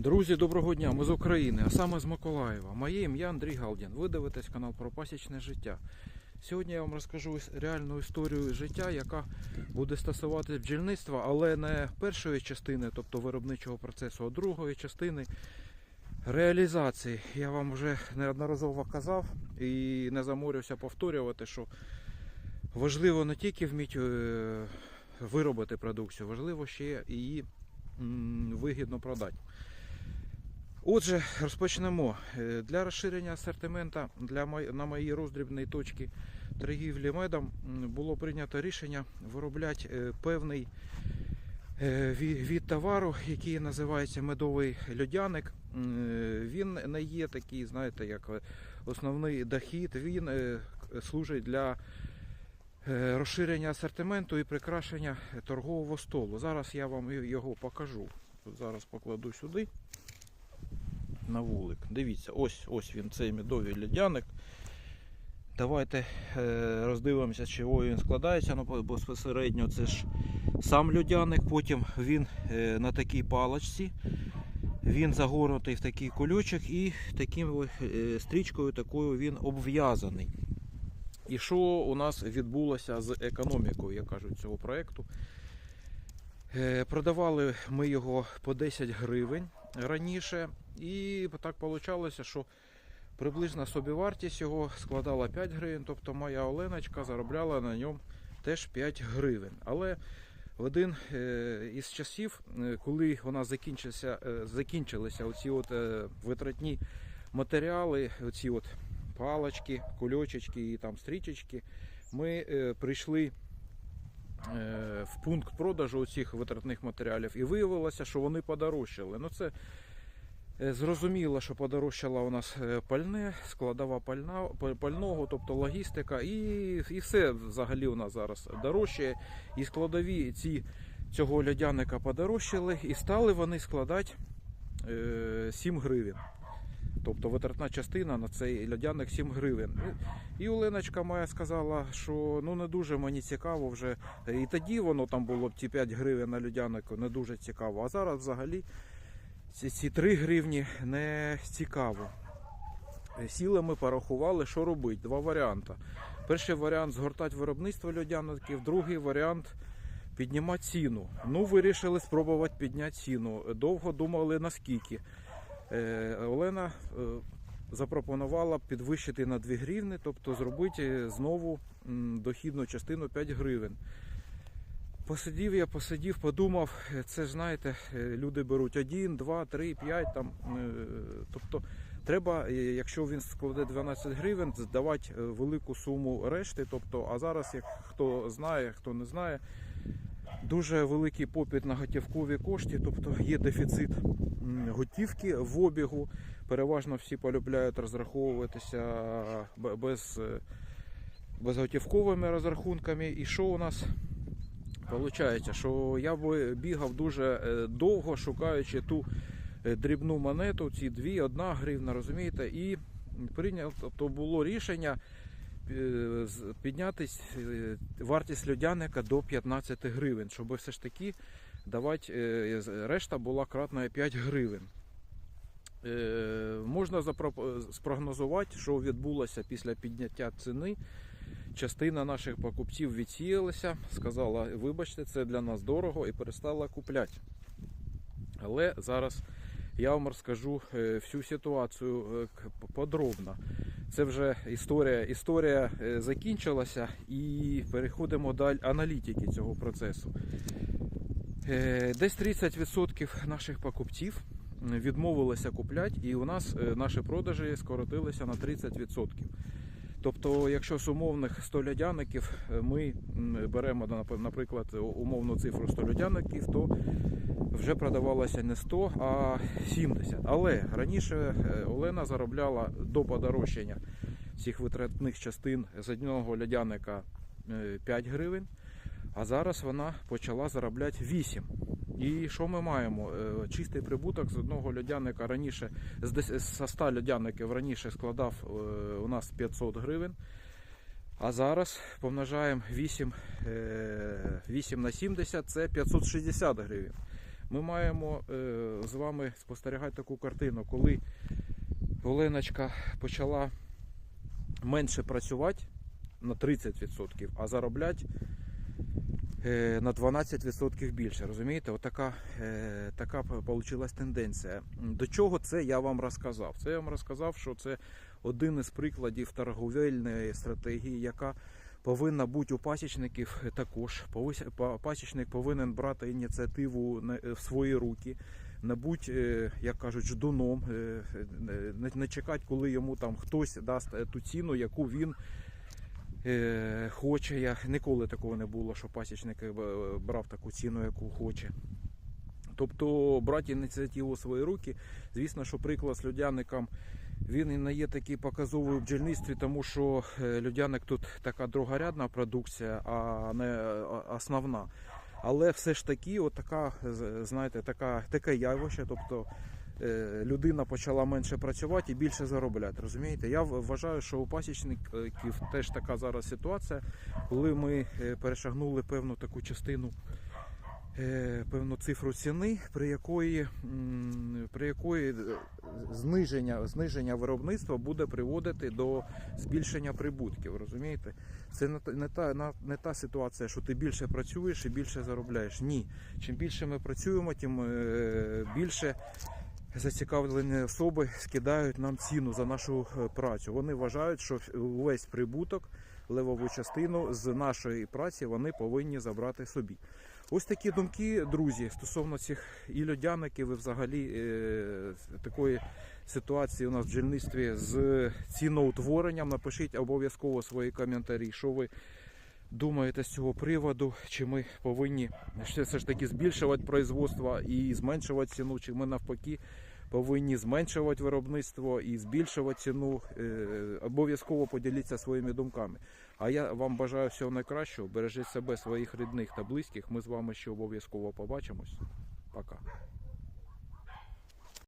Друзі, доброго дня! Ми з України, а саме з Миколаєва. Моє ім'я Андрій Галдін. Ви дивитесь канал про пасічне життя. Сьогодні я вам розкажу реальну історію життя, яка буде стосуватися бджільництва, але не першої частини, тобто виробничого процесу, а другої частини реалізації. Я вам вже неодноразово казав і не заморюся повторювати, що важливо не тільки вміти е, виробити продукцію, важливо ще її вигідно продати. Отже, розпочнемо. Е, Для розширення асортимента для на моїй роздрібній точці торгівлі медом було прийнято рішення виробляти е, певний е, від товару, який називається медовий льодяник. Він не є такий, знаєте, як основний дохід. Він служить для розширення асортименту і прикрашення торгового столу. Зараз я вам його покажу. Зараз покладу сюди на вулик. Дивіться, ось ось він, цей медовий льодяник. Давайте е, роздивимося, чого він складається. Ну, безпосередньо це ж сам льодяник, потім він е, на такій палочці. Він загорнутий в такий кульочок і таким е, стрічкою такою він обв'язаний. І що у нас відбулося з економікою, як кажуть, цього проєкту? Продавали ми його по 10 гривень раніше, і так вийшло, що приблизна собівартість його складала 5 гривень, тобто моя Оленочка заробляла на ньому теж 5 гривень. Але в один е, із часів, е, коли у нас закінчився, е, закінчилися оці от витратні матеріали, оці от палочки, кульочечки і там стрічечки, ми прийшли в пункт продажу цих витратних матеріалів і виявилося, що вони подорожчали. Ну це е, зрозуміло, що подорожчала у нас е, пальне, складова пальна, пального, тобто логістика, і, і все взагалі у нас зараз дорожчає. І складові ці цього льодяника подорожчали, і стали вони складати е, 7 гривень. Тобто витратна частина на цей льодяник 7 гривень. І Оленочка моя сказала, що ну не дуже мені цікаво вже. І тоді воно там було б ті 5 гривень на льодянику, не дуже цікаво. А зараз взагалі ці, ці 3 гривні не цікаво. Е, Сіли ми порахували, що робити. Два варіанти. Перший варіант згортати виробництво льодяників, другий варіант піднімати ціну. Ну, вирішили спробувати підняти ціну. Довго думали наскільки. Е, Олена е, запропонувала підвищити на 2 гривні, тобто зробити знову дохідну частину 5 гривень. Посидів я, посидів, подумав, е, це ж знаєте, люди беруть 1, 2, 3, 5 там. Тобто треба, якщо він складе 12 гривень, здавати велику суму решти. Тобто, а зараз, як хто знає, хто не знає, дуже великий попит на готівкові кошти, тобто є дефіцит готівки в обігу. Переважно всі полюбляють розраховуватися б- без, е, безготівковими розрахунками. І що у нас виходить? Що я бігав дуже е, довго, шукаючи ту е, дрібну монету, ці дві, одна гривна, розумієте, і прийняв, тобто було рішення е, з- підняти е, вартість льодяника до 15 гривень, щоб все ж таки давати, е, решта була кратна 5 гривень. Е, Можна спрогнозувати, що відбулося після підняття ціни. Частина наших покупців відсіялася, сказала, вибачте, це для нас дорого і перестала купляти. Але зараз я вам розкажу е, всю ситуацію е, подробно. Це вже історія, історія е, закінчилася і переходимо до аналітики цього процесу. Десь 30% наших покупців відмовилися купляти, і у нас наші продажі скоротилися на 30%. Тобто, якщо з умовних 100 льодяників е, ми беремо, наприклад, умовну цифру 100 льодяників, то вже продавалося не 100, а 70. Але раніше е, Олена заробляла до подорожчання цих витратних частин з одного льодяника е, 5 гривень, а зараз вона почала заробляти 8. І що ми маємо? Е, Чистий прибуток з одного льодяника раніше, з 100 льодяників раніше складав е, у нас 500 гривень. А зараз помножаємо 8, е, 8 на 70, це 560 гривень. Ми маємо е, з вами спостерігати таку картину, коли Оленочка почала менше працювати на 30%, а заробляти е, на 12% більше. Розумієте? Отака е, така вийшла тенденція. До чого це я вам розказав? Це я вам розказав, що це один із прикладів торговельної стратегії, яка повинна бути у пасічників також. Пасічник повинен брати ініціативу в свої руки, не бути, е, як кажуть, ждуном, е, не, чекати, коли йому там хтось дасть е, ту ціну, яку він е, хоче. Я ніколи такого не було, що пасічник е, брав таку ціну, яку хоче. Тобто брати ініціативу у свої руки. Звісно, що приклад з людяником він і не є такий показовий у бджільництві, тому що е, людяник тут така другорядна продукція, а не е, основна. Але все ж таки, от знаєте, така, таке явище. Тобто е, людина почала менше працювати і більше заробляти. Розумієте? Я вважаю, що у пасічників теж така зараз ситуація, коли ми перешагнули певну таку частину. Е, Певну цифру ціни, при якої, при якої е, зниження, зниження виробництва буде приводити до збільшення прибутків. Розумієте? Це не та, не та, ситуація, що ти більше працюєш і більше заробляєш. Ні. Чим більше ми працюємо, тим е, більше зацікавлені особи скидають нам ціну за нашу працю. Вони вважають, що увесь прибуток, левову частину з нашої праці вони повинні забрати собі. Ось такі думки, друзі, стосовно цих і льодяників, і взагалі е, такої ситуації у нас в джільництві з ціноутворенням. Напишіть обов'язково свої коментарі, що ви думаєте з цього приводу, чи ми повинні все ж таки збільшувати производство і зменшувати ціну, чи ми навпаки повинні зменшувати виробництво і збільшувати ціну. Е, Обов'язково поділіться своїми думками. А я вам бажаю всього найкращого. Бережіть себе, своїх рідних та близьких. Ми з вами ще обов'язково побачимось. Пока.